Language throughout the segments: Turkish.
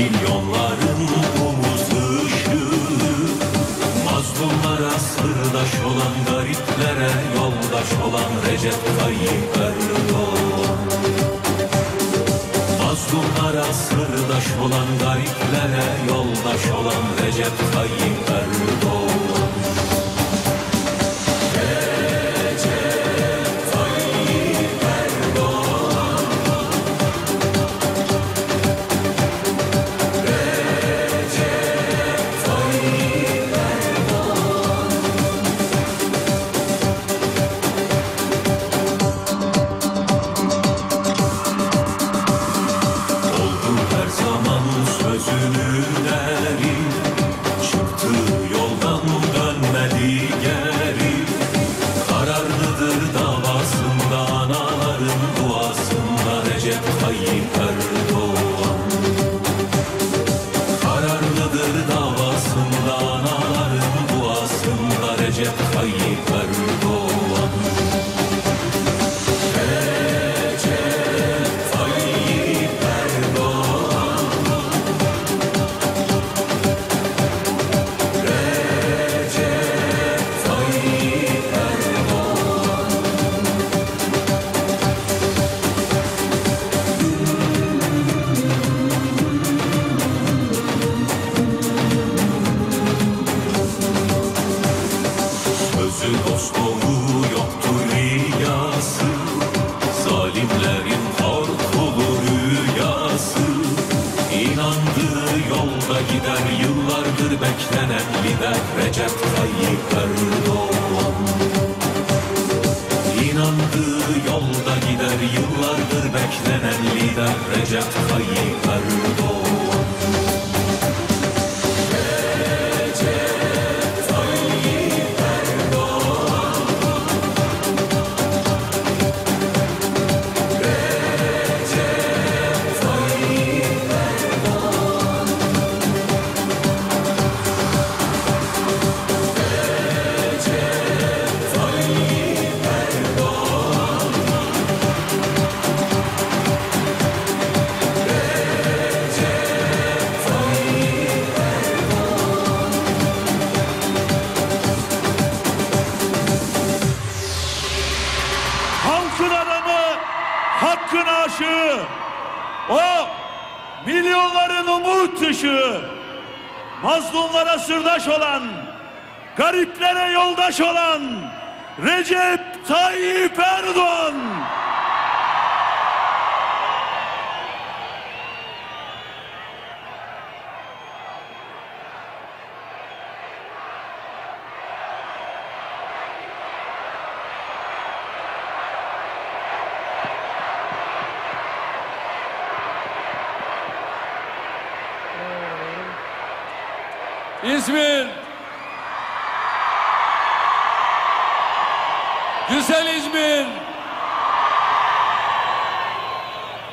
Milyonların umut ışığı Mazlumlara sırdaş olan Gariplere yoldaş olan Recep Tayyip Erdoğan. Mazlumlara sırdaş olan Gariplere yoldaş olan Recep Tayyip İnandığı yolda gider yıllardır beklenen lider Recep Tayyip mazlumlara sırdaş olan, gariplere yoldaş olan Recep Tayyip Erdoğan. İzmir. Güzel İzmir.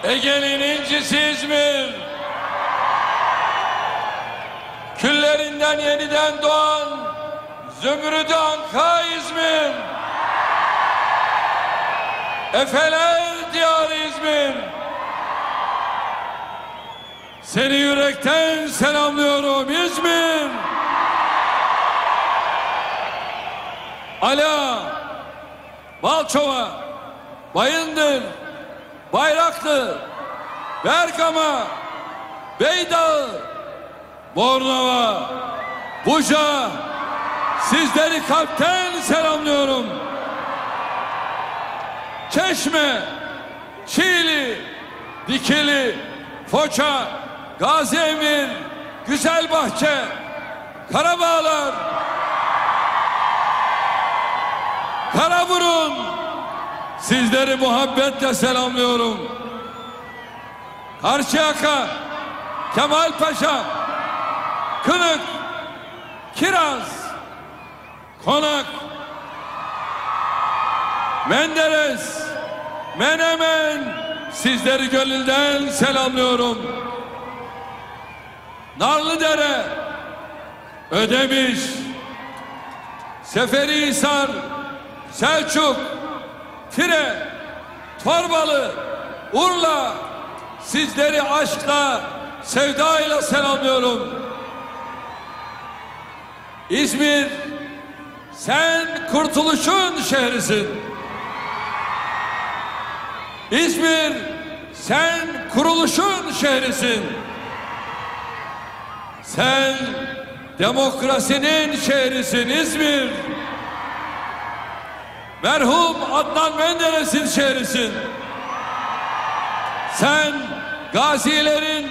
Ege'nin incisi İzmir. Küllerinden yeniden doğan Zümrüdü Anka İzmir. Efeler diyarı İzmir. Seni yürekten selamlıyorum İzmir. Ala, Balçova, Bayındır, Bayraklı, Bergama, Beydağı, Bornova, Buca, sizleri kalpten selamlıyorum. Çeşme, Çiğli, Dikili, Foça, Gazi Emir, Güzelbahçe, Karabağlar, Karaburun, sizleri muhabbetle selamlıyorum. Karşıyaka, Kemalpaşa, Kınık, Kiraz, Konak, Menderes, Menemen, sizleri gönülden selamlıyorum. Narlıdere, Ödemiş, Seferihisar, Selçuk, Tire, Torbalı, Urla, sizleri aşkla, sevdayla selamlıyorum. İzmir, sen kurtuluşun şehrisin. İzmir, sen kuruluşun şehrisin. Sen demokrasinin şehrisin İzmir. Merhum Adnan Menderes'in şehrisin. Sen gazilerin,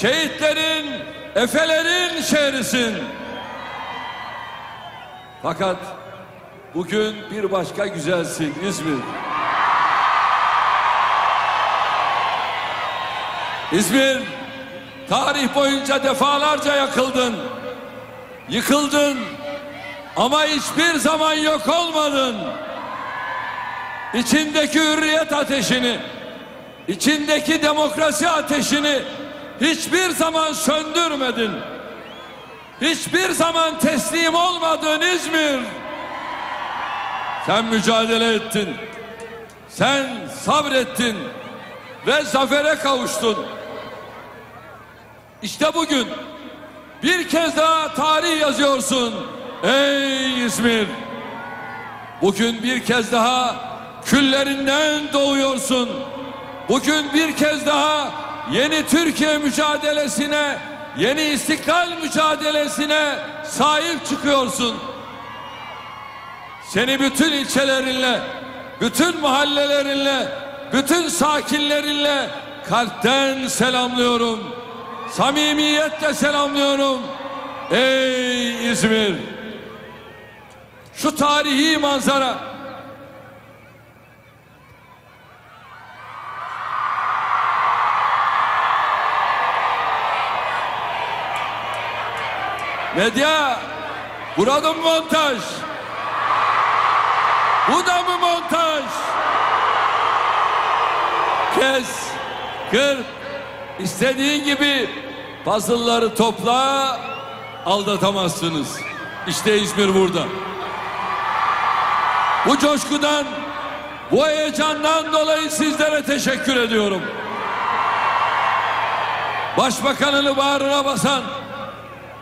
şehitlerin, efelerin şehrisin. Fakat bugün bir başka güzelsin İzmir. İzmir tarih boyunca defalarca yakıldın. Yıkıldın ama hiçbir zaman yok olmadın. İçindeki hürriyet ateşini, içindeki demokrasi ateşini hiçbir zaman söndürmedin. Hiçbir zaman teslim olmadın İzmir. Sen mücadele ettin. Sen sabrettin ve zafere kavuştun. İşte bugün bir kez daha tarih yazıyorsun ey İzmir. Bugün bir kez daha küllerinden doğuyorsun. Bugün bir kez daha yeni Türkiye mücadelesine, yeni istiklal mücadelesine sahip çıkıyorsun. Seni bütün ilçelerinle, bütün mahallelerinle, bütün sakinlerinle kalpten selamlıyorum. Samimiyetle selamlıyorum. Ey İzmir! Şu tarihi manzara Medya burada mı montaj? Bu da mı montaj? Kes, kır, istediğin gibi puzzle'ları topla, aldatamazsınız. İşte İzmir burada. Bu coşkudan, bu heyecandan dolayı sizlere teşekkür ediyorum. Başbakanını bağrına basan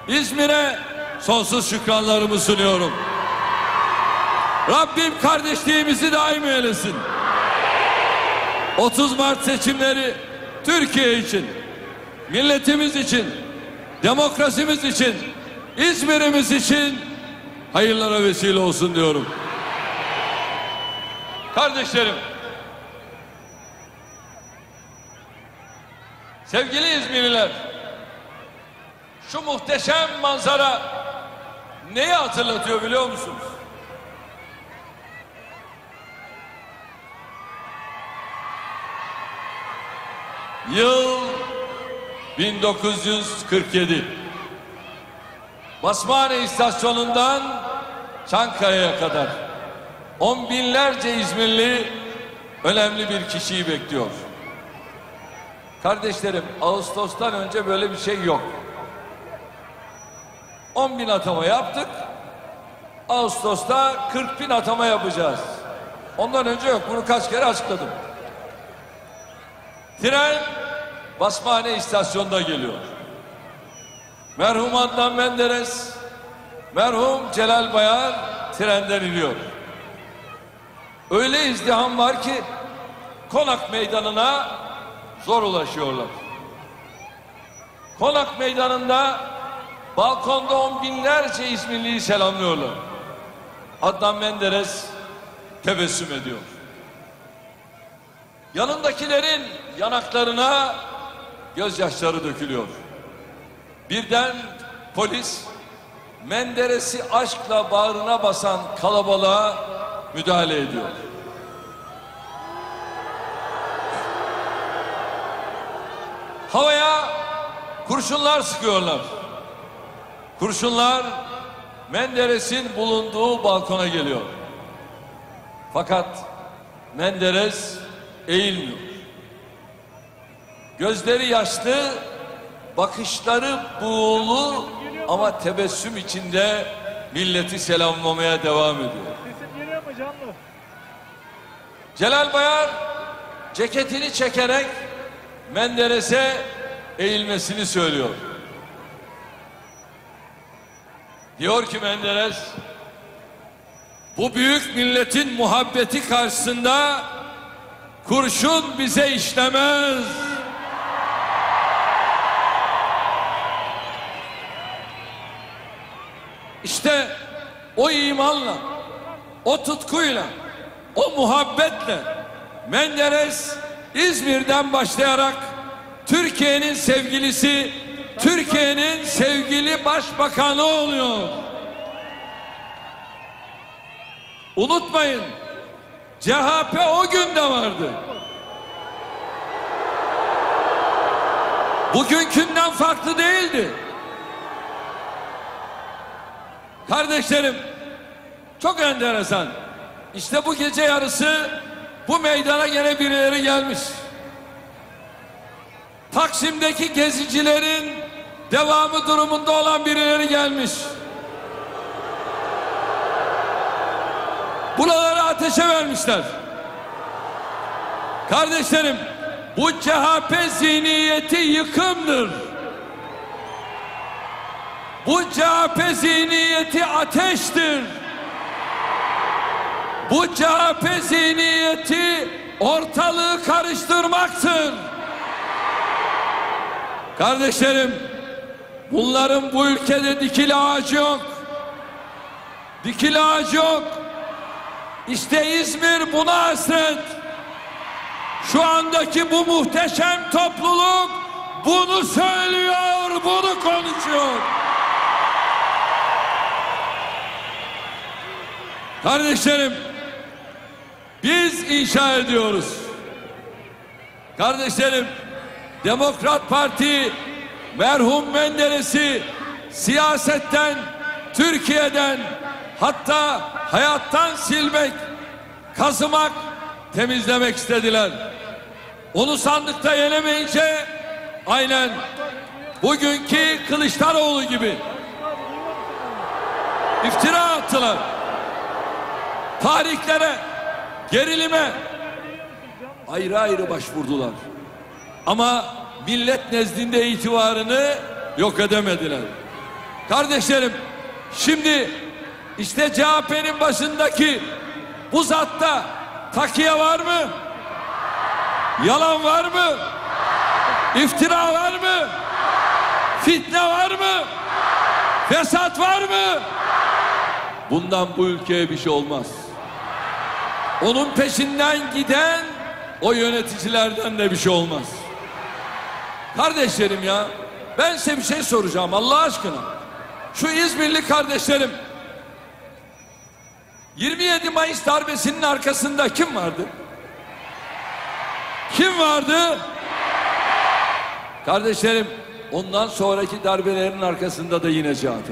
İzmir'e sonsuz şükranlarımı sunuyorum. Rabbim kardeşliğimizi daim eylesin. 30 Mart seçimleri Türkiye için, milletimiz için, demokrasimiz için, İzmir'imiz için hayırlara vesile olsun diyorum. Kardeşlerim, sevgili İzmirliler, şu muhteşem manzara neyi hatırlatıyor biliyor musunuz? Yıl 1947. Basmane istasyonundan Çankaya'ya kadar on binlerce İzmirli önemli bir kişiyi bekliyor. Kardeşlerim Ağustos'tan önce böyle bir şey yok. 10 bin atama yaptık. Ağustos'ta 40 bin atama yapacağız. Ondan önce yok. Bunu kaç kere açıkladım. Tren Basmane istasyonda geliyor. Merhum Adnan Menderes, merhum Celal Bayar trenden iniyor. Öyle izdiham var ki Konak Meydanı'na zor ulaşıyorlar. Konak Meydanı'nda balkonda on binlerce İzmirliyi selamlıyorlar. Adnan Menderes tebessüm ediyor. Yanındakilerin yanaklarına gözyaşları dökülüyor. Birden polis Menderes'i aşkla bağrına basan kalabalığa müdahale ediyor. Havaya kurşunlar sıkıyorlar. Kurşunlar Menderes'in bulunduğu balkona geliyor. Fakat Menderes eğilmiyor. Gözleri yaşlı, bakışları buğulu ama tebessüm içinde milleti selamlamaya devam ediyor. Sesim geliyor mu canlı? Celal Bayar ceketini çekerek Menderes'e eğilmesini söylüyor. Diyor ki Menderes, bu büyük milletin muhabbeti karşısında kurşun bize işlemez. İşte o imanla, o tutkuyla, o muhabbetle Menderes İzmir'den başlayarak Türkiye'nin sevgilisi, Türkiye'nin sevgili başbakanı oluyor. Unutmayın, CHP o gün de vardı. Bugünkünden farklı değildi. Kardeşlerim, çok enteresan. İşte bu gece yarısı bu meydana gene birileri gelmiş. Taksim'deki gezicilerin devamı durumunda olan birileri gelmiş. Buraları ateşe vermişler. Kardeşlerim, bu CHP zihniyeti yıkımdır. Bu CHP zihniyeti ateştir. Bu CHP zihniyeti ortalığı karıştırmaktır. Kardeşlerim, bunların bu ülkede dikili ağacı yok. Dikili ağacı yok. İşte İzmir buna hasret. Şu andaki bu muhteşem topluluk bunu söylüyor, bunu konuşuyor. Kardeşlerim, biz inşa ediyoruz. Kardeşlerim, Demokrat Parti merhum Menderes'i siyasetten, Türkiye'den hatta hayattan silmek, kazımak, temizlemek istediler. Onu sandıkta yenemeyince aynen bugünkü Kılıçdaroğlu gibi iftira attılar. Tarihlere, gerilime ayrı ayrı başvurdular. Ama millet nezdinde itibarını yok edemediler. Kardeşlerim şimdi işte CHP'nin başındaki bu zatta takiye var mı? Yalan var mı? İftira var mı? Fitne var mı? Fesat var mı? Bundan bu ülkeye bir şey olmaz. Onun peşinden giden o yöneticilerden de bir şey olmaz. Kardeşlerim ya ben size bir şey soracağım Allah aşkına. Şu İzmirli kardeşlerim 27 Mayıs darbesinin arkasında kim vardı? Kim vardı? Kardeşlerim ondan sonraki darbelerin arkasında da yine CHP.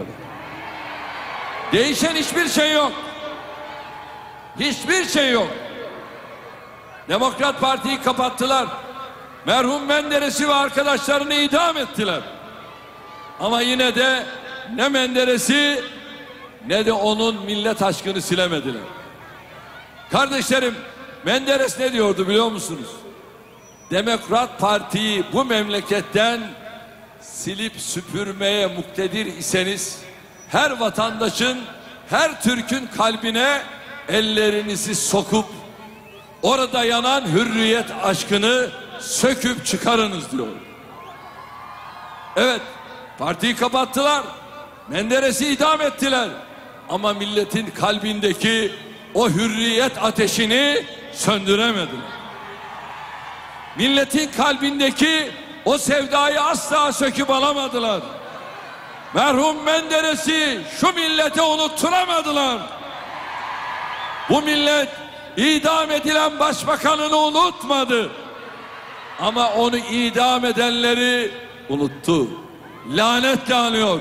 Değişen hiçbir şey yok. Hiçbir şey yok. Demokrat Parti'yi kapattılar. Merhum Menderes'i ve arkadaşlarını idam ettiler. Ama yine de ne Menderes'i ne de onun millet aşkını silemediler. Kardeşlerim Menderes ne diyordu biliyor musunuz? Demokrat Parti'yi bu memleketten silip süpürmeye muktedir iseniz her vatandaşın, her Türk'ün kalbine ellerinizi sokup orada yanan hürriyet aşkını söküp çıkarınız diyor. Evet, partiyi kapattılar. Menderes'i idam ettiler. Ama milletin kalbindeki o hürriyet ateşini söndüremediler. Milletin kalbindeki o sevdayı asla söküp alamadılar. Merhum Menderes'i şu millete unutturamadılar. Bu millet idam edilen başbakanını unutmadı. Ama onu idam edenleri unuttu. Lanetle anıyor.